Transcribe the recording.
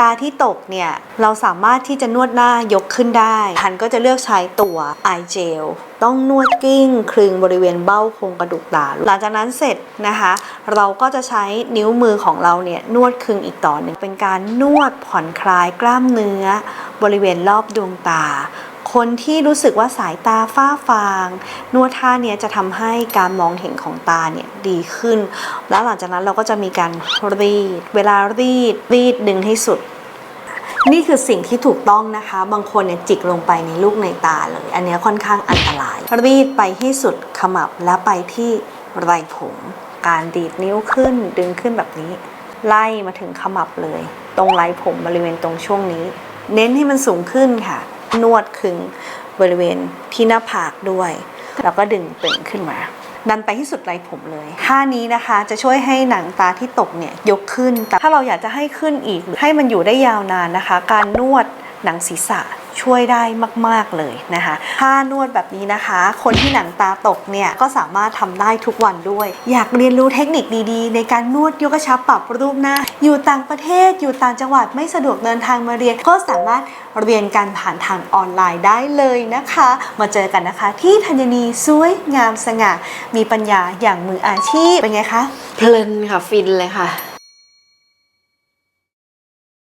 ตาที่ตกเนี่ยเราสามารถที่จะนวดหน้ายกขึ้นได้ทันก็จะเลือกใช้ตัวไอเจลต้องนวดกิ้งคลึงบริเวณเบ้าโครงกระดูกตาหลังจากนั้นเสร็จนะคะ เราก็จะใช้นิ้วมือของเราเนี่ยนวดคลึงอีกต่อหนึ่งเป็นการนวดผ่อนคลายกล้ามเนื้อ บริเวณรอบดวงตา คนที่รู้สึกว่าสายตาฝ้าฟางนวดท่าเนี้ยจะทำให้การมองเห็นของตาเนี่ยดีขึ้น แล้วหลังจากนั้นเราก็จะมีการรีด เวลารีดรีดดึงให้สุดนี่คือสิ่งที่ถูกต้องนะคะ บางคนเนี่ยจิกลงไปในลูกในตาเลย อันเนี้ยค่อนข้างอันตราย รีดไปให้สุดขมับแล้วไปที่ไรผม การดีดนิ้วขึ้นดึงขึ้นแบบนี้ ไล่มาถึงขมับเลย ตรงไรผมบริเวณตรงช่วงนี้ เน้นให้มันสูงขึ้นค่ะ นวดขึงบริเวณที่หน้าผากด้วย แล้วก็ดึงตึงขึ้นมา ดันไปที่สุดไรผมเลยท่านี้นะคะจะช่วยให้หนังตาที่ตกเนี่ยยกขึ้น แต่ถ้าเราอยากจะให้ขึ้นอีกให้มันอยู่ได้ยาวนานนะคะ การนวดหนังศีรษะ ช่วยได้มาก ๆ เลยนะคะถ้านวดแบบนี้นะคะ คนที่หนังตาตกเนี่ย ก็สามารถทำได้ทุกวันด้วย อยากเรียนรู้เทคนิคดีๆ ในการนวดยกกระชับปรับรูปหน้า อยู่ต่างประเทศ อยู่ต่างจังหวัดไม่สะดวกเดินทางมาเรียน ก็สามารถเรียนการผ่านทางออนไลน์ได้เลยนะคะ มาเจอกันนะคะ ที่ธัญนีสวยงามสง่ามีปัญญาอย่างมืออาชีพเป็นไงคะเพลินค่ะฟินเลยค่ะ